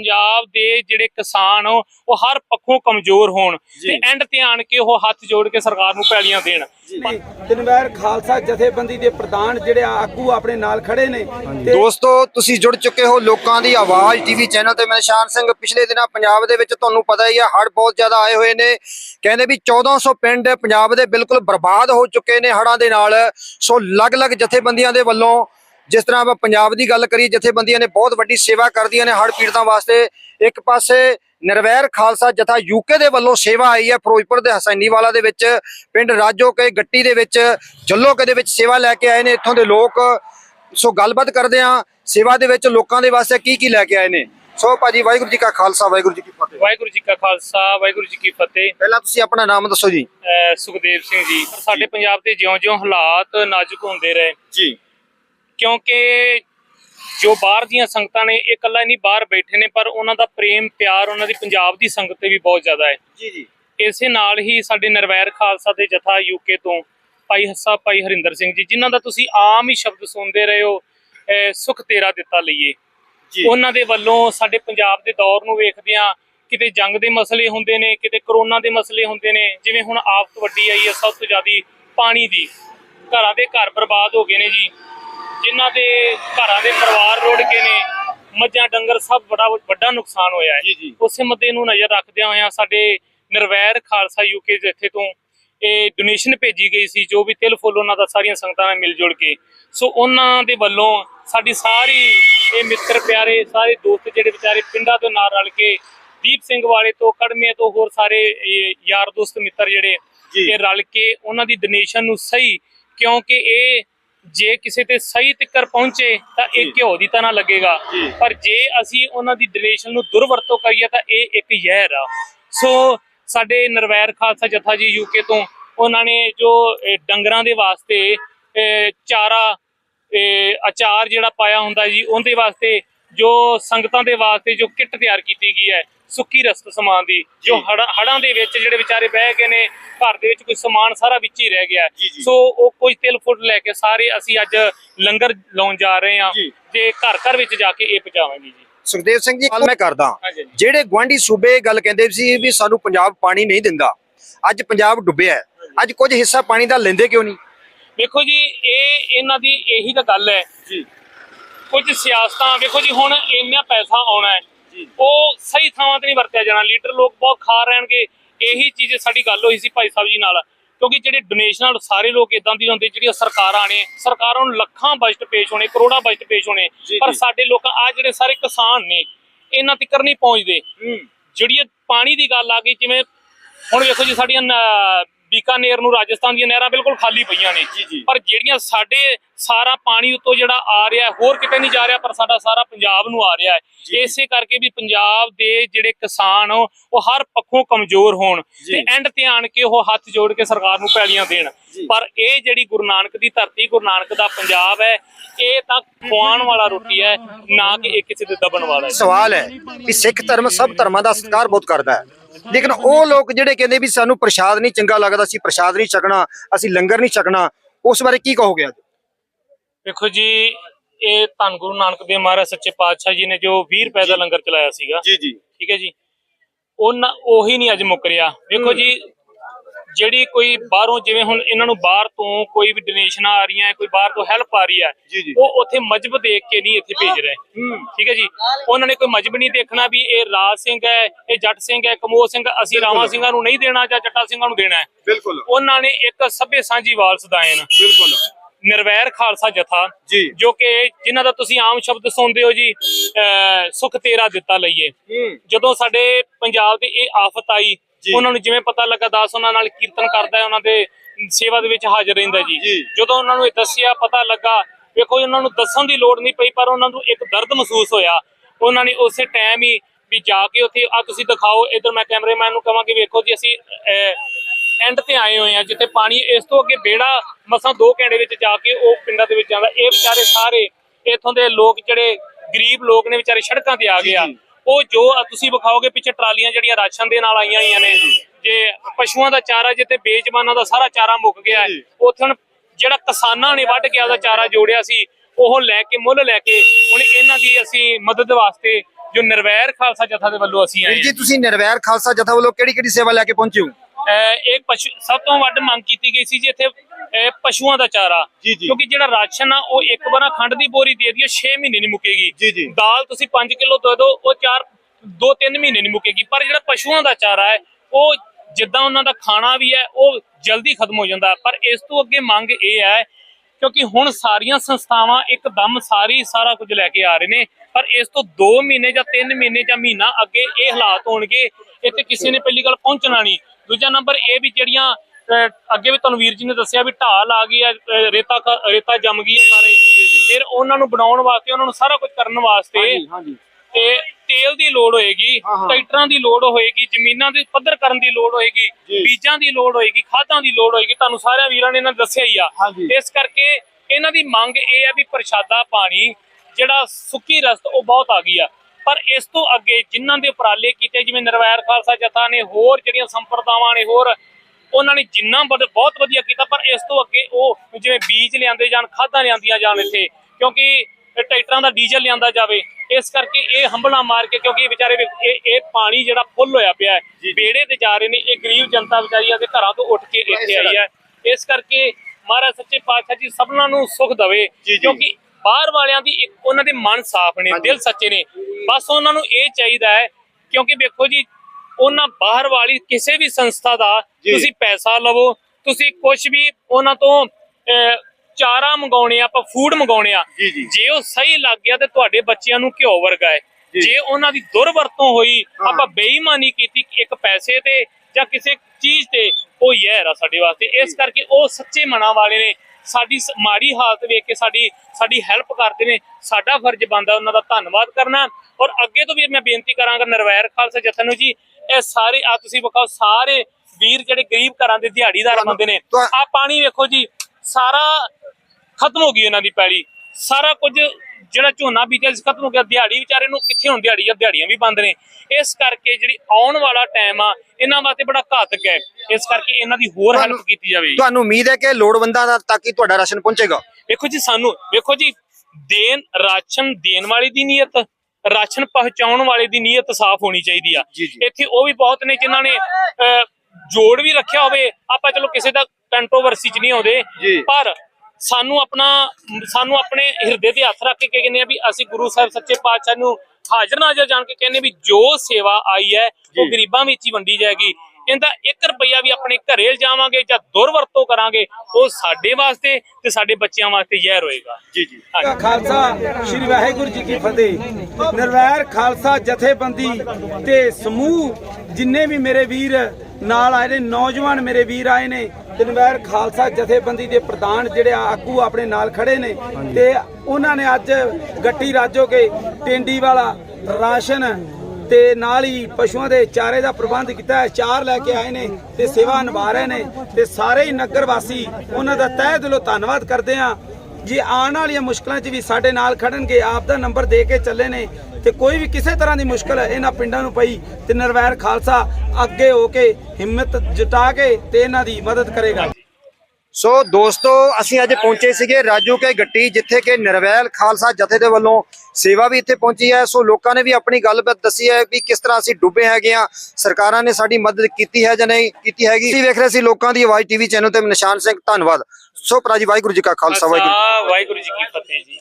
ਪੰਜਾਬ ਦੇ ਜਿਹੜੇ ਕਿਸਾਨ ਉਹ ਹਰ ਪੱਖੋਂ ਕਮਜ਼ੋਰ ਹੋਣ ਤੇ ਐਂਡ ਤੇ ਆਣ ਕੇ ਉਹ ਹੱਥ ਜੋੜ ਕੇ ਸਰਕਾਰ ਨੂੰ ਪੈਲੀਆਂ ਦੇਣ। ਦਿਨਵੈਰ ਖਾਲਸਾ ਜਥੇਬੰਦੀ ਦੇ ਪ੍ਰਧਾਨ ਜਿਹੜੇ ਆ ਆਗੂ ਆਪਣੇ ਨਾਲ ਖੜੇ ਨੇ ਦੋਸਤੋ ਤੁਸੀਂ ਜੁੜ ਚੁੱਕੇ ਹੋ ਲੋਕਾਂ ਦੀ ਆਵਾਜ਼ ਟੀਵੀ ਚੈਨਲ ਤੇ। ਮੈਂ ਨਿਸ਼ਾਨ ਸਿੰਘ ਪਿਛਲੇ ਦਿਨਾਂ ਪੰਜਾਬ ਦੇ ਵਿੱਚ ਤੁਹਾਨੂੰ ਪਤਾ ਹੀ ਹੈ ਹੜ੍ਹ ਬਹੁਤ ਜ਼ਿਆਦਾ ਆਏ ਹੋਏ ਨੇ। ਕਹਿੰਦੇ ਵੀ 1400 ਪਿੰਡ ਪੰਜਾਬ ਦੇ ਬਿਲਕੁਲ ਬਰਬਾਦ ਹੋ ਚੁੱਕੇ ਨੇ ਹੜ੍ਹਾਂ ਦੇ ਨਾਲ। ਸੋ ਅਲੱਗ-ਅਲੱਗ ਜਥੇਬੰਦੀਆਂ ਦੇ ਵੱਲੋਂ ਜਿਸ ਤਰ੍ਹਾਂ ਆਪਾਂ ਪੰਜਾਬ ਦੀ ਗੱਲ ਕਰੀਏ ਜਥੇਬੰਦੀਆਂ ਨੇ ਬਹੁਤ ਵੱਡੀ ਸੇਵਾ ਕਰਦੀਆਂ ਨੇ ਹੜ੍ਹ ਪੀੜਤਾਂ ਵਾਸਤੇ। ਇੱਕ ਪਾਸੇ ਨਿਰਵੈਰ ਖਾਲਸਾ ਜਥਾ ਯੂਕੇ ਦੇ ਵੱਲੋਂ ਸੇਵਾ ਆਈ ਹੈ ਫਿਰੋਜ਼ਪੁਰ ਦੇ ਹਸੈਨੀਵਾਲਾ ਦੇ ਵਿੱਚ ਪਿੰਡ ਰਾਜੋਕੇ ਗੱਟੀ ਦੇ ਵਿੱਚ ਜੱਲੋਕੇ ਦੇ ਵਿੱਚ ਸੇਵਾ ਲੈ ਕੇ ਆਏ ਨੇ। ਇੱਥੋਂ ਦੇ ਲੋਕ ਸੋ ਗੱਲਬਾਤ ਕਰਦੇ ਆ ਸੇਵਾ ਦੇ ਵਿੱਚ ਲੋਕਾਂ ਦੇ ਵਾਸਤੇ ਕੀ ਕੀ ਲੈ ਕੇ ਆਏ ਨੇ। ਸੋ ਭਾਜੀ ਵਾਹਿਗੁਰੂ ਜੀ ਕਾ ਖਾਲਸਾ ਵਾਹਿਗੁਰੂ ਜੀ ਕੀ ਫਤਿਹ। ਵਾਹਿਗੁਰੂ ਜੀ ਕਾ ਖਾਲਸਾ ਵਾਹਿਗੁਰੂ ਜੀ ਕੀ ਫਤਿਹ। ਪਹਿਲਾਂ ਤੁਸੀਂ ਆਪਣਾ ਨਾਮ ਦੱਸੋ ਜੀ। ਸੁਖਦੇਵ ਸਿੰਘ ਜੀ ਸਾਡੇ ਪੰਜਾਬ ਦੇ ਜਿਉਂ-ਜਿਉਂ ਹਾਲਾਤ ਨਾਜ਼ੁਕ ਹੁੰਦੇ ਰਹੇ। ਜੀ। ਕਿਉਂਕਿ ਜੋ ਬਾਹਰ ਦੀਆਂ ਸੰਗਤਾਂ ਨੇ ਇਹ ਇਕੱਲਾ ਨਹੀਂ ਬਾਹਰ ਬੈਠੇ ਨੇ ਪਰ ਉਹਨਾਂ ਦਾ ਪ੍ਰੇਮ ਪਿਆਰ ਉਹਨਾਂ ਦੀ ਪੰਜਾਬ ਦੀ ਸੰਗਤ ਤੇ ਵੀ ਬਹੁਤ ਜ਼ਿਆਦਾ ਹੈ। ਜੀ ਜੀ। ਇਸੇ ਨਾਲ ਹੀ ਸਾਡੇ ਨਰਵੈਰ ਖਾਲਸਾ ਦੇ ਜਥਾ ਯੂਕੇ ਤੋਂ ਭਾਈ ਹੱਸਾ ਭਾਈ ਹਰਿੰਦਰ ਸਿੰਘ ਜੀ ਜਿਨ੍ਹਾਂ ਦਾ ਤੁਸੀਂ ਆਮ ਹੀ ਸ਼ਬਦ ਸੁਣਦੇ ਰਹੇ ਹੋ ਸੁਖ ਤੇਰਾ ਦਿੱਤਾ ਲਈਏ। ਉਹਨਾਂ ਦੇ ਵੱਲੋਂ ਸਾਡੇ ਪੰਜਾਬ ਦੇ ਦੌਰ ਨੂੰ ਵੇਖਦਿਆਂ ਕਿਤੇ ਜੰਗ ਦੇ ਮਸਲੇ ਹੁੰਦੇ ਨੇ ਕਿਤੇ ਕਰੋਨਾ ਦੇ ਮਸਲੇ ਹੁੰਦੇ ਨੇ ਜਿਵੇਂ ਹੁਣ ਆਫਤ ਵੱਡੀ ਆਈ ਹੈ ਸਭ ਤੋਂ ਜ਼ਿਆਦੀ ਪਾਣੀ ਦੀ। ਘਰਾਂ ਦੇ ਘਰ ਬਰਬਾਦ ਹੋ ਗਏ ਨੇ ਜੀ। ਜਿਨ੍ਹਾਂ ਦੇ ਘਰਾਂ ਦੇ ਪਰਿਵਾਰ ਰੁੜ ਗਏ ਨੇ ਮੱਝਾਂ ਡੰਗਰ ਸਭ ਬੜਾ ਵੱਡਾ ਨੁਕਸਾਨ ਹੋਇਆ ਹੈ। ਉਸੇ ਮੁੱਦੇ ਨੂੰ ਨਜ਼ਰ ਰੱਖਦਿਆਂ ਹੋਇਆਂ ਸਾਡੇ ਨਿਰਵੈਰ ਖਾਲਸਾ ਯੂਕੇ ਜਿੱਥੇ ਤੋਂ ਇਹ ਡੋਨੇਸ਼ਨ ਭੇਜੀ ਗਈ ਸੀ ਜੋ ਵੀ ਤਿਲ ਫੁੱਲ ਉਹਨਾਂ ਦਾ ਸਾਰੀਆਂ ਸੰਗਤਾਂ ਨਾਲ ਮਿਲ ਜੁਲ ਕੇ ਸੋ ਉਹਨਾਂ ਦੇ ਵੱਲੋਂ ਸਾਡੀ ਸਾਰੀ ਇਹ ਮਿੱਤਰ ਪਿਆਰੇ ਸਾਰੇ ਦੋਸਤ ਜਿਹੜੇ ਵਿਚਾਰੇ ਪਿੰਡਾਂ ਤੋਂ ਨਾਲ ਰਲ ਕੇ ਦੀਪ ਸਿੰਘ ਵਾਲੇ ਤੋਂ ਕੜਮੇ ਤੋਂ ਹੋਰ ਸਾਰੇ ਯਾਰ ਦੋਸਤ ਮਿੱਤਰ ਜਿਹੜੇ। ਇਹ ਰਲ ਕੇ ਉਹਨਾਂ ਦੀ ਡੋਨੇਸ਼ਨ ਨੂੰ ਸਹੀ ਕਿਉਂਕਿ ਇਹ ਜੇ ਕਿਸੇ ਤੇ ਸਹੀ ਤਿੱਕਰ ਪਹੁੰਚੇ ਤਾਂ ਇਹ ਘਿਓ ਦੀ ਤਰ੍ਹਾਂ ਲੱਗੇਗਾ। ਪਰ ਜੇ ਅਸੀਂ ਉਹਨਾਂ ਦੀ ਡੋਨੇਸ਼ਨ ਨੂੰ ਦੁਰਵਰਤੋਂ ਕਰੀਏ ਤਾਂ ਇਹ ਇੱਕ ਜ਼ਹਿਰ ਆ। ਸੋ ਸਾਡੇ ਨਰਵੈਰ ਖਾਲਸਾ ਜਥਾ ਜੀ ਯੂਕੇ ਤੋਂ ਉਹਨਾਂ ਨੇ ਜੋ ਡੰਗਰਾਂ ਦੇ ਵਾਸਤੇ ਚਾਰਾ ਅਚਾਰ ਜਿਹੜਾ ਪਾਇਆ ਹੁੰਦਾ ਜੀ ਉਹਦੇ ਵਾਸਤੇ ਜੋ ਸੰਗਤਾਂ ਦੇ ਵਾਸਤੇ ਜੋ ਕਿੱਟ ਤਿਆਰ ਕੀਤੀ ਗਈ ਹੈ ਸੁੱਕੀ ਰਸਤ ਸਮਾਨ ਦੀ ਜੋ ਹੜਾਂ ਦੇ ਵਿੱਚ ਜਿਹੜੇ ਵਿਚਾਰੇ ਬਹਿ ਗਏ ਨੇ ਘਰ ਦੇ ਵਿੱਚ ਕੋਈ ਸਮਾਨ ਸਾਰਾ ਵਿੱਚ ਹੀ ਰਹਿ ਗਿਆ। ਸੋ ਉਹ ਕੁਝ ਤਿਲ ਫੁੱਟ ਲੈ ਕੇ ਸਾਰੇ ਅਸੀਂ ਅੱਜ ਲੰਗਰ ਲਾਉਣ ਜਾ ਰਹੇ ਹਾਂ। ਜੀ। ਜੇ ਘਰ ਘਰ ਵਿੱਚ ਜਾ ਕੇ ਇਹ ਪਹੁੰਚਾਵਾਂਗੇ ਜੀ। ਸੁਖਦੇਵ ਸਿੰਘ ਜੀ ਗੱਲ ਮੈਂ ਕਰਦਾ। ਜਿਹੜੇ ਗਵਾਂਢੀ ਸੂਬੇ ਗੱਲ ਕਹਿੰਦੇ ਸੀ ਵੀ ਸਾਨੂੰ ਪੰਜਾਬ ਪਾਣੀ ਨਹੀਂ ਦਿੰਦਾ। ਅੱਜ ਪੰਜਾਬ ਡੁੱਬਿਆ ਹੈ। ਅੱਜ ਕੁਝ ਹਿੱਸਾ ਪਾਣੀ ਦਾ ਲੈਂਦੇ ਕਿਉਂ ਨਹੀਂ? ਵੇਖੋ ਜੀ ਇਹ ਇਹਨਾਂ ਦੀ ਇਹੀ ਤਾਂ ਗੱਲ ਹੈ। ਜੀ। ਕੁਝ ਸਿਆਸਤਾਂ ਵੇਖੋ ਜੀ ਹੁਣ ਇੰਨਾ ਪੈਸਾ ਆਉਣਾ ਹੈ। ਉਹ ਸਹੀ ਥਾਵਾਂ ਤੇ ਨਹੀਂ ਵਰਤਿਆ ਜਾਣਾ। ਲੀਡਰ ਲੋਕ ਬਹੁਤ ਖਾ ਰਹਿਣਗੇ। ਇਹੀ ਚੀਜ਼ ਸਾਡੀ ਗੱਲ ਹੋਈ ਸੀ ਭਾਈ ਸਾਹਿਬ ਜੀ ਨਾਲ। ਕਿਉਂਕਿ ਜਿਹੜੇ ਡੋਨੇਸ਼ਨਲ ਸਾਰੇ ਲੋਕ ਇਦਾਂ ਦੀ ਹੁੰਦੇ ਜਿਹੜੀਆਂ ਸਰਕਾਰਾਂ ਨੇ ਸਰਕਾਰਾਂ ਨੂੰ ਲੱਖਾਂ ਬਜਟ ਪੇਸ਼ ਹੋਣੇ ਕਰੋੜਾਂ ਬਜਟ ਪੇਸ਼ ਹੋਣੇ। ਪਰ। ਸਾਡੇ ਲੋਕ ਆ ਜਿਹੜੇ ਸਾਰੇ ਕਿਸਾਨ ਨੇ ਇਹਨਾਂ ਤੱਕ ਨਹੀਂ ਪਹੁੰਚਦੇ। ਜਿਹੜੀ ਪਾਣੀ ਦੀ ਗੱਲ ਆ ਗਈ ਜਿਵੇਂ ਹੁਣ ਵੇਖੋ ਜੀ ਸਾਡੀਆਂ ਬੀਕਾਨੇਰ ਨੂੰ ਰਾਜਸਥਾਨ ਦੀਆਂ ਨਹਿਰਾਂ ਬਿਲਕੁਲ ਖਾਲੀ ਪਈਆਂ ਨੇ। ਪਰ ਜਿਹੜੀਆਂ ਸਾਡੇ ਸਾਰਾ ਪਾਣੀ ਉੱਤੋਂ ਜਿਹੜਾ ਆ ਰਿਹਾ ਹੈ, ਹੋਰ ਕਿਤੇ ਨਹੀਂ ਜਾ ਰਿਹਾ ਪਰ ਸਾਡਾ ਸਾਰਾ ਪੰਜਾਬ ਨੂੰ ਆ ਰਿਹਾ। ਹੈ ਇਸੇ ਕਰਕੇ ਵੀ ਪੰਜਾਬ ਦੇ ਜਿਹੜੇ ਕਿਸਾਨ ਉਹ ਹਰ ਪੱਖੋਂ ਕਮਜ਼ੋਰ ਹੋਣ। ਤੇ ਐਂਡ ਤੇ ਆਣ ਕੇ ਉਹ ਹੱਥ ਜੋੜ ਕੇ ਸਰਕਾਰ ਨੂੰ ਪੈਲੀਆਂ ਦੇਣ। ਪਰ ਇਹ ਜਿਹੜੀ ਗੁਰੂ ਨਾਨਕ ਦੀ ਧਰਤੀ ਗੁਰੂ ਨਾਨਕ ਦਾ ਪੰਜਾਬ ਹੈ ਇਹ ਤਾਂ ਖਵਾਉਣ ਵਾਲਾ ਰੋਟੀ ਹੈ ਨਾ ਕਿ ਇਹ ਕਿਸੇ ਦੇ ਦਬਣ ਵਾਲਾ ਹੈ ਸਵਾਲ ਹੈ ਕਿ ਸਿੱਖ ਧਰਮ ਸਭ ਧਰਮਾਂ ਦਾ ਸਤਿਕਾਰ ਬਹੁਤ ਕਰਦਾ ਹੈ ਲੇਕਿਨ ਉਹ ਲੋਕ ਜਿਹੜੇ ਕਹਿੰਦੇ ਵੀ ਸਾਨੂੰ ਪ੍ਰਸ਼ਾਦ ਨਹੀਂ ਚੰਗਾ ਲੱਗਦਾ ਅਸੀਂ ਪ੍ਰਸ਼ਾਦ ਨਹੀਂ ਛਕਣਾ ਅਸੀਂ ਲੰਗਰ ਨਹੀਂ ਛਕਣਾ ਉਸ ਬਾਰੇ ਕੀ ਕਹੋਗੇ ਅੱਜ? ਵੇਖੋ ਜੀ ਇਹ ਧੰਨ ਗੁਰੂ ਨਾਨਕ ਦੇਵ ਮਹਾਰਾਜ ਸੱਚੇ ਪਾਤਸ਼ਾਹ ਜੀ ਨੇ ਜੋ 20 ਰੁਪਏ ਦਾ ਲੰਗਰ ਚਲਾਇਆ ਸੀਗਾ। ਜੀ ਜੀ। ਠੀਕ ਹੈ ਜੀ। ਉਹਨਾਂ ਉਹੀ ਨਹੀਂ ਅੱਜ ਮੁੱਕ ਰਿਹਾ। ਵੇਖੋ ਜੀ ਜਿਹੜੀ ਕੋਈ ਬਾਹਰੋਂ ਜਿਵੇਂ ਹੁਣ ਇਹਨਾਂ ਨੂੰ ਬਾਹਰ ਤੋਂ ਕੋਈ ਵੀ ਡੋਨੇਸ਼ਨਾਂ ਆ ਰਹੀਆਂ ਕੋਈ ਬਾਹਰ ਤੋਂ ਹੈਲਪ ਆ ਰਹੀ ਹੈ। ਉਹ ਉੱਥੇ ਮਜਬ ਦੇਖ ਕੇ ਨਹੀਂ ਇੱਥੇ ਭੇਜ ਰਹੇ। ਠੀਕ ਹੈ ਜੀ? ਉਹਨਾਂ ਨੇ ਕੋਈ ਮਜਬ ਨਹੀਂ ਦੇਖਣਾ ਵੀ ਇਹ ਰਾਜ ਸਿੰਘ ਹੈ ਇਹ ਜੱਟ ਸਿੰਘ ਹੈ ਕਮੋਹ ਸਿੰਘ ਅਸੀਂ ਰਾਮਾ ਸਿੰਘਾਂ ਨੂੰ ਨਹੀਂ ਦੇਣਾ ਜਾਂ ਜੱਟਾ ਸਿੰਘਾਂ ਨੂੰ ਦੇਣਾ ਹੈ। ਬਿਲਕੁਲ। ਉਹਨਾਂ ਨੇ ਇੱਕ ਸਭੇ ਸਾਂਝੀ ਵਾਲਸ ਦਾਇਨ ਬਿਲਕੁਲ। ਨਿਰਵੈਰ ਖਾਲਸਾ ਜਥਾ ਜੀ। ਕਿ ਜਿਨ੍ਹਾਂ ਦਾ ਤੁਸੀਂ ਆਮ ਸ਼ਬਦ ਸੁਣਦੇ ਹੋ ਜੀ ਸੁਖ ਤੇਰਾ ਦਿੱਤਾ ਲਈਏ। ਜਦੋਂ ਸਾਡੇ ਪੰਜਾਬ ਦੀ ਇਹ ਆਫਤ ਆਈ। ਉਹਨਾਂ ਨੂੰ ਜਿਵੇਂ ਪਤਾ ਲੱਗਾ ਦਾਸ ਉਹਨਾਂ ਨਾਲ ਕੀਰਤਨ ਕਰਦਾ ਹੈ ਉਹਨਾਂ ਦੇ ਸੇਵਾ ਦੇ ਵਿੱਚ ਹਾਜ਼ਰ ਰਹਿੰਦਾ ਜੀ। ਜਦੋਂ ਉਹਨਾਂ ਨੂੰ ਇਹ ਦੱਸਿਆ ਪਤਾ ਲੱਗਾ ਵੇਖੋ ਉਹਨਾਂ ਨੂੰ ਦੱਸਣ ਦੀ ਲੋੜ ਨਹੀਂ ਪਈ ਪਰ ਉਹਨਾਂ ਨੂੰ ਇੱਕ ਦਰਦ ਮਹਿਸੂਸ ਹੋਇਆ। ਉਹਨਾਂ ਨੇ ਉਸੇ ਟਾਈਮ ਹੀ ਵੀ ਜਾ ਕੇ ਉੱਥੇ ਆ ਤੁਸੀਂ ਦਿਖਾਓ ਇਧਰ ਮੈਂ ਕੈਮਰਾਮੈਨ ਨੂੰ ਕਹਾਂਗੀ ਵੇਖੋ ਜੀ ਅਸੀਂ ਐਂਡ ਤੇ ਆਏ ਹੋਏ ਆ ਜਿੱਥੇ ਪਾਣੀ ਇਸ ਤੋਂ ਅੱਗੇ ਬੇੜਾ ਮਸਾਂ 2 ਘੰਟੇ ਵਿੱਚ ਜਾ ਕੇ ਉਹ ਪਿੰਡਾਂ ਦੇ ਵਿੱਚ ਜਾਂਦਾ। ਇਹ ਵਿਚਾਰੇ ਸਾਰੇ ਇਥੋਂ ਦੇ ਲੋਕ ਜਿਹੜੇ ਗਰੀਬ ਲੋਕ ਨੇ ਵਿਚਾਰੇ ਸੜਕਾਂ ਤੇ ਆ ਗਏ ਆ। ਉਹ ਜੋ ਤੁਸੀਂ ਵਿਖਾਓਗੇ ਪਿੱਛੇ ਟਰਾਲੀਆਂ ਜਿਹੜੀਆਂ ਰਾਸ਼ਨ ਦੇ ਨਾਲ ਆਈਆਂ ਹੋਈਆਂ ਨੇ ਜੇ ਪਸ਼ੂਆਂ ਦਾ ਚਾਰਾ ਜਿੱਤੇ ਬੇਜ਼ਬਾਨਾਂ ਦਾ ਸਾਰਾ ਚਾਰਾ ਮੁੱਕ ਗਿਆ। ਉੱਥੇ ਹੁਣ ਜਿਹੜਾ ਕਿਸਾਨਾਂ ਨੇ ਵੱਢ ਕੇ ਆਪਦਾ ਚਾਰਾ ਜੋੜਿਆ ਸੀ ਉਹ ਲੈ ਕੇ ਮੁੱਲ ਲੈ ਕੇ ਹੁਣ ਇਹਨਾਂ ਦੀ ਅਸੀਂ ਮਦਦ ਵਾਸਤੇ ਜੋ ਨਿਰਵੈਰ ਖਾਲਸਾ ਜਥਾ ਦੇ ਵੱਲੋਂ ਅਸੀਂ ਆਏ ਜੀ ਤੁਸੀਂ ਨਿਰਵੈਰ ਖਾਲਸਾ ਜਥਾ ਵੱਲੋਂ ਕਿਹੜੀ ਕਿਹੜੀ ਸੇਵਾ ਲੈ ਕੇ ਪਹੁੰਚੇ ਹੋ ਇਹ ਪਸ਼ੂ ਸਭ ਤੋਂ ਵੱਧ ਮੰਗ ਕੀਤੀ ਗਈ ਸੀ ਜੀ ਇੱਥੇ ਪਸ਼ੂਆਂ ਦਾ ਚਾਰਾ। ਕਿਉਂਕਿ ਜਿਹੜਾ ਰਾਸ਼ਨ ਆ ਉਹ ਇੱਕ ਵਾਰ ਖੰਡ ਦੀ ਬੋਰੀ ਦੇ ਦਿਓ 6 ਮਹੀਨੇ ਨਹੀਂ ਮੁੱਕੇਗੀ। ਦਾਲ ਤੁਸੀਂ 5 ਕਿਲੋ ਦੇ ਦਿਓ ਉਹ 4 2-3 ਮਹੀਨੇ ਨਹੀਂ ਮੁੱਕੇਗੀ। ਪਰ ਜਿਹੜਾ ਪਸ਼ੂਆਂ ਦਾ ਚਾਰਾ ਹੈ ਉਹ ਜਿੱਦਾਂ ਉਹਨਾਂ ਦਾ ਖਾਣਾ ਵੀ ਹੈ ਉਹ ਜਲਦੀ ਖਤਮ ਹੋ ਜਾਂਦਾ। ਪਰ ਇਸ ਤੋਂ ਅੱਗੇ ਮੰਗ ਇਹ ਹੈ ਕਿਉਂਕਿ ਹੁਣ ਸਾਰੀਆਂ ਸੰਸਥਾਵਾਂ ਇੱਕਦਮ ਸਾਰੀ ਸਾਰਾ ਕੁਝ ਲੈ ਕੇ ਆ ਰਹੇ ਨੇ। ਪਰ ਇਸ ਤੋਂ 2 ਮਹੀਨੇ ਜਾਂ 3 ਮਹੀਨੇ ਜਾਂ ਮਹੀਨਾ ਅੱਗੇ ਇਹ ਹਾਲਾਤ ਹੋਣਗੇ ਇੱਥੇ ਕਿਸੇ ਨੇ ਪਹਿਲੀ ਗੱਲ ਪਹੁੰਚਣਾ ਨਹੀਂ। ਦੂਜਾ ਨੰਬਰ ਇਹ ਵੀ ਜਿਹੜੀਆਂ ਅੱਗੇ ਵੀ ਤੁਹਾਨੂੰ ਵੀਰ ਜੀ ਨੇ ਦੱਸਿਆ ਵੀ ਢਾਲ ਆ ਗਈ ਹੈ ਰੇਤਾ ਰੇਤਾ ਜੰਮ ਗਈ ਹੈ ਸਾਰੇ ਫਿਰ ਉਹਨਾਂ ਨੂੰ ਬਣਾਉਣ ਵਾਸਤੇ ਉਹਨਾਂ ਨੂੰ ਸਾਰਾ ਕੁਝ ਕਰਨ ਵਾਸਤੇ ਤੇ ਤੇਲ ਦੀ ਲੋੜ ਹੋਏਗੀ। ਟਰੈਕਟਰਾਂ ਦੀ ਲੋੜ ਹੋਏਗੀ ਜ਼ਮੀਨਾਂ ਦੀ ਪੱਧਰ ਕਰਨ ਦੀ ਲੋੜ ਹੋਏਗੀ। ਬੀਜਾਂ ਦੀ ਲੋੜ ਹੋਏਗੀ ਖਾਦਾਂ ਦੀ ਲੋੜ ਹੋਏਗੀ ਤੁਹਾਨੂੰ ਸਾਰਿਆਂ ਵੀਰਾਂ ਨੇ ਇਹਨਾਂ ਦੱਸਿਆ ਹੀ ਆ। ਇਸ ਕਰਕੇ ਇਹਨਾਂ ਦੀ ਮੰਗ ਇਹ ਆ ਵੀ ਪ੍ਰਸ਼ਾਦਾ ਪਾਣੀ ਜਿਹੜਾ ਸੁੱਕੀ ਰਸਤ ਉਹ ਬਹੁਤ ਆ ਗਈ ਆ ਪਰ ਇਸ ਤੋਂ ਅੱਗੇ ਜਿਨ੍ਹਾਂ ਦੇ ਉਪਰਾਲੇ ਕੀਤੇ ਜਿਵੇਂ ਨਿਰਵੈਰ ਖਾਲਸਾ ਜਥਾ ਨੇ ਹੋਰ ਜਿਹੜੀਆਂ ਸੰਪਰਦਾਵਾਂ ਨੇ ਹੋਰ ਉਹਨਾਂ ਨੇ ਜਿੰਨਾ ਬਹੁਤ ਵਧੀਆ ਕੀਤਾ ਪਰ ਇਸ ਤੋਂ ਅੱਗੇ ਉਹ ਜਿਵੇਂ ਬੀਜ ਲਿਆਂਦੇ ਜਾਣ ਖਾਦਾਂ ਲਿਆਂਦੀਆਂ ਜਾਣ ਇੱਥੇ ਕਿਉਂਕਿ ਟਰੈਕਟਰਾਂ ਦਾ ਡੀਜ਼ਲ ਲਿਆਂਦਾ ਜਾਵੇ ਇਸ ਕਰਕੇ ਇਹ ਹੰਬਲਾ ਮਾਰ ਕੇ ਕਿਉਂਕਿ ਵਿਚਾਰੇ ਇਹ ਇਹ ਪਾਣੀ ਜਿਹੜਾ ਫੁੱਲ ਹੋਇਆ ਪਿਆ ਹੈ ਬੇੜੇ ਤੇ ਜਾ ਰਹੇ ਨੇ ਇਹ ਗਰੀਬ ਜਨਤਾ ਵਿਚਾਰੀ ਆ ਦੇ ਘਰਾਂ ਤੋਂ ਉੱਠ ਕੇ ਇੱਥੇ ਆਈ ਹੈ। ਇਸ ਕਰਕੇ ਮਹਾਰਾਜ ਸੱਚੇ ਪਾਤਸ਼ਾਹ ਜੀ ਸਭਨਾਂ ਨੂੰ ਸੁਖ ਦਵੇ। ਕਿਉਂਕਿ ਬਾਹਰ ਵਾਲਿਆਂ ਦੀ ਇੱਕ ਉਹਨਾਂ ਦੇ ਮਨ ਸਾਫ਼ ਨੇ। ਦਿਲ ਸੱਚੇ ਨੇ ਬਸ ਉਹਨਾਂ ਨੂੰ ਇਹ ਚਾਹੀਦਾ ਹੈ ਕਿਉਂਕਿ ਵੇਖੋ ਜੀ ਉਹਨਾਂ ਬਾਹਰ ਵਾਲੀ ਕਿਸੇ ਵੀ ਸੰਸਥਾ ਦਾ। ਤੁਸੀਂ ਪੈਸਾ ਲਵੋ ਤੁਸੀਂ ਕੁਝ ਵੀ ਉਹਨਾਂ ਤੋਂ ਚਾਰਾ ਮੰਗਾਉਣੇ ਆਪਾਂ ਫੂਡ ਮੰਗਾਉਣੇ ਆ ਜੀ, ਉਹ ਸਹੀ ਲੱਗ ਗਿਆ ਤੇ ਤੁਹਾਡੇ ਬੱਚਿਆਂ ਨੂੰ ਘਿਓ ਵਰਗਾ ਹੈ ਜੀ। ਉਹਨਾਂ ਦੀ ਦੁਰਵਰਤੋਂ ਹੋਈ। ਆਪਾਂ ਬੇਈਮਾਨੀ ਕੀਤੀ ਇੱਕ ਪੈਸੇ ਤੇ ਜਾਂ ਕਿਸੇ ਚੀਜ਼ ਤੇ ਉਹ ਯਹਿਰ ਆ ਸਾਡੇ ਵਾਸਤੇ ਇਸ ਕਰਕੇ ਉਹ ਸੱਚੇ ਮਨਾਂ ਵਾਲੇ ਨੇ ਸਾਡੀ ਮਾੜੀ ਹਾਲਤ ਵੇਖ ਕੇ ਸਾਡੀ ਸਾਡੀ ਹੈਲਪ ਕਰਦੇ ਨੇ ਸਾਡਾ ਫਰਜ਼ ਬਣਦਾ ਉਹਨਾਂ ਦਾ ਧੰਨਵਾਦ ਕਰਨਾ। ਔਰ ਅੱਗੇ ਤੋਂ ਵੀ ਮੈਂ ਬੇਨਤੀ ਕਰਾਂਗਾ ਨਰਵੈਰ ਖਾਲਸਾ ਜਥਨ ਨੂੰ ਜੀ ਇਹ ਸਾਰੇ ਆ ਤੁਸੀਂ ਵਿਖਾਓ ਸਾਰੇ ਵੀਰ ਜਿਹੜੇ ਗਰੀਬ ਘਰਾਂ ਦੇ ਦਿਹਾੜੀਦਾਰ ਬੰਦੇ ਨੇ ਆ ਪਾਣੀ ਵੇਖੋ ਜੀ ਸਾਰਾ ਖਤਮ ਹੋ ਗਈ ਇਹਨਾਂ ਦੀ ਪੈਲੀ। ਸਾਰਾ ਕੁਝ ਜਿਹੜਾ ਝੋਨਾ ਬੀਜਿਆ ਸੀ ਖਤਮ ਹੋ ਗਿਆ ਦਿਹਾੜੀ ਵਿਚਾਰੇ ਨੂੰ ਕਿੱਥੇ ਹੁਣ ਦਿਹਾੜੀ ਦਿਹਾੜੀਆਂ ਵੀ ਬੰਦ ਨੇ। ਇਸ ਕਰਕੇ ਜਿਹੜੀ ਆਉਣ ਵਾਲਾ ਟਾਈਮ ਆ ਇਹਨਾਂ ਵਾਸਤੇ ਬੜਾ ਘਾਤਕ ਹੈ। ਇਸ ਕਰਕੇ ਇਹਨਾਂ ਦੀ ਹੋਰ ਹੈਲਪ ਕੀਤੀ ਜਾਵੇ ਤੁਹਾਨੂੰ ਉਮੀਦ ਹੈ ਕਿ ਲੋੜਵੰਦਾਂ ਦਾ ਤੱਕ ਹੀ ਤੁਹਾਡਾ ਰਾਸ਼ਨ ਪਹੁੰਚੇਗਾ? ਵੇਖੋ ਜੀ ਸਾਨੂੰ ਵੇਖੋ ਜੀ ਦੇਣ ਰਾਸ਼ਨ ਦੇਣ ਵਾਲੇ ਦੀ ਨੀਅਤ ਰਾਸ਼ਨ ਪਹੁੰਚਾਉਣ ਵਾਲੇ ਦੀ ਨੀਅਤ ਸਾਫ਼ ਹੋਣੀ ਚਾਹੀਦੀ ਆ। ਇੱਥੇ ਉਹ ਵੀ ਬਹੁਤ ਨੇ ਜਿਨ੍ਹਾਂ ਨੇ ਜੋੜ ਵੀ ਰੱਖਿਆ ਹੋਵੇ। ਆਪਾਂ ਚਲੋ ਕਿਸੇ ਦਾ ਕੰਟਰੋਵਰਸੀ ਚ ਨਹੀਂ ਆਉਂਦੇ। ਪਰ ਸਾਨੂੰ ਆਪਣਾ ਸਾਨੂੰ ਆਪਣੇ ਹਿਰਦੇ ਤੇ ਹੱਥ ਰੱਖ ਕੇ ਕਹਿੰਦੇ ਆ ਵੀ ਅਸੀਂ ਗੁਰੂ ਸਾਹਿਬ ਸੱਚੇ ਪਾਤਸ਼ਾਹ ਨੂੰ ਹਾਜ਼ਰ ਨਾਜ਼ਰ ਜਾਣ ਕੇ ਕਹਿੰਦੇ ਵੀ ਜੋ ਸੇਵਾ ਆਈ ਹੈ ਉਹ। ਗਰੀਬਾਂ ਵਿੱਚ ਹੀ ਵੰਡੀ ਜਾਏਗੀ। ਇਹਦਾ 1 ਰੁਪਈਆ ਵੀ ਆਪਣੇ ਘਰੇ ਜਾਵਾਂਗੇ ਜਾਂ ਦੁਰਵਰਤੋਂ ਕਰਾਂਗੇ ਉਹ ਸਾਡੇ ਵਾਸਤੇ ਤੇ ਸਾਡੇ ਬੱਚਿਆਂ ਵਾਸਤੇ ਜ਼ਹਿਰ ਹੋਏਗਾ। ਜੀ ਜੀ। ਖਾਲਸਾ ਸ੍ਰੀ ਵਾਹਿਗੁਰੂ ਜੀ ਕੀ ਫਤਿਹ। ਨਿਰਵੈਰ ਖਾਲਸਾ ਜਥੇਬੰਦੀ ਤੇ ਸਮੂਹ ਜਿੰਨੇ ਵੀ ਮੇਰੇ ਵੀਰ ਨਾਲ ਆਏ ਨੇ ਨੌਜਵਾਨ ਮੇਰੇ ਵੀਰ ਆਏ ਨੇ ਤੇ ਨਿਰਵੈਰ ਖਾਲਸਾ ਜਥੇਬੰਦੀ ਦੇ ਪ੍ਰਧਾਨ ਜਿਹੜੇ ਆਗੂ ਆਪਣੇ ਨਾਲ ਖੜੇ ਨੇ। ਤੇ ਉਹਨਾਂ ਨੇ ਅੱਜ ਗੱਟੀ ਰਾਜੋ ਕੇ ਟਿੰਡੀ ਵਾਲਾ ਰਾਸ਼ਨ ਤੇ ਨਾਲ ਹੀ ਪਸ਼ੂਆਂ ਦੇ ਚਾਰੇ ਦਾ ਪ੍ਰਬੰਧ ਕੀਤਾ ਹੈ। ਚਾਰ ਲੈ ਕੇ ਆਏ ਨੇ ਤੇ ਸੇਵਾ ਨਿਭਾ ਰਹੇ ਨੇ ਤੇ ਸਾਰੇ ਹੀ ਨਗਰ ਵਾਸੀ ਉਹਨਾਂ ਦਾ ਤਹਿ ਦਿਲੋਂ ਧੰਨਵਾਦ ਕਰਦੇ ਆ ਜੇ ਆਉਣ ਵਾਲੀਆਂ ਮੁਸ਼ਕਲਾਂ 'ਚ ਵੀ ਸਾਡੇ ਨਾਲ ਖੜਨਗੇ ਆਪ ਦਾ ਨੰਬਰ ਦੇ ਕੇ ਚੱਲੇ ਨੇ। ਤੇ ਕੋਈ ਵੀ ਕਿਸੇ ਤਰ੍ਹਾਂ ਦੀ ਮੁਸ਼ਕਲ ਇਹਨਾਂ ਪਿੰਡਾਂ ਨੂੰ ਪਈ ਤੇ ਨਿਰਵੈਰ ਖਾਲਸਾ ਅੱਗੇ ਹੋ ਕੇ ਹਿੰਮਤ ਜੁਟਾ ਕੇ ਤੇ ਇਹਨਾਂ ਦੀ ਮਦਦ ਕਰੇਗਾ। ਸੋ ਦੋਸਤੋ ਅਸੀਂ ਅੱਜ ਪਹੁੰਚੇ ਸੀਗੇ ਰਾਜੂ ਕੇ ਗੱਟੀ ਜਿੱਥੇ ਕਿ ਨਿਰਵੈਲ ਖਾਲਸਾ ਜਥੇ ਦੇ ਵੱਲੋਂ ਸੇਵਾ ਵੀ ਇੱਥੇ ਪਹੁੰਚੀ ਹੈ। ਸੋ ਲੋਕਾਂ ਨੇ ਵੀ ਆਪਣੀ ਗੱਲਬਾਤ ਦੱਸੀ ਹੈ ਵੀ ਕਿਸ ਤਰ੍ਹਾਂ ਅਸੀਂ ਡੁੱਬੇ ਹੈਗੇ ਆ ਸਰਕਾਰਾਂ ਨੇ ਸਾਡੀ ਮਦਦ ਕੀਤੀ ਹੈ ਜਾਂ ਨਹੀਂ ਕੀਤੀ ਹੈਗੀ? ਤੁਸੀਂ ਵੇਖ ਰਹੇ ਸੀ ਲੋਕਾਂ ਦੀ ਆਵਾਜ਼ ਟੀਵੀ ਚੈਨਲ ਤੇ ਨਿਸ਼ਾਨ ਸਿੰਘ ਧੰਨਵਾਦ। ਸੋ ਭਰਾ ਜੀ ਵਾਹਿਗੁਰੂ ਜੀ ਕਾ ਖਾਲਸਾ ਵਾਹਿਗੁਰੂ ਵਾਹਿਗੁਰੂ ਜੀ ਕੀ ਫਤਿਹ ਜੀ।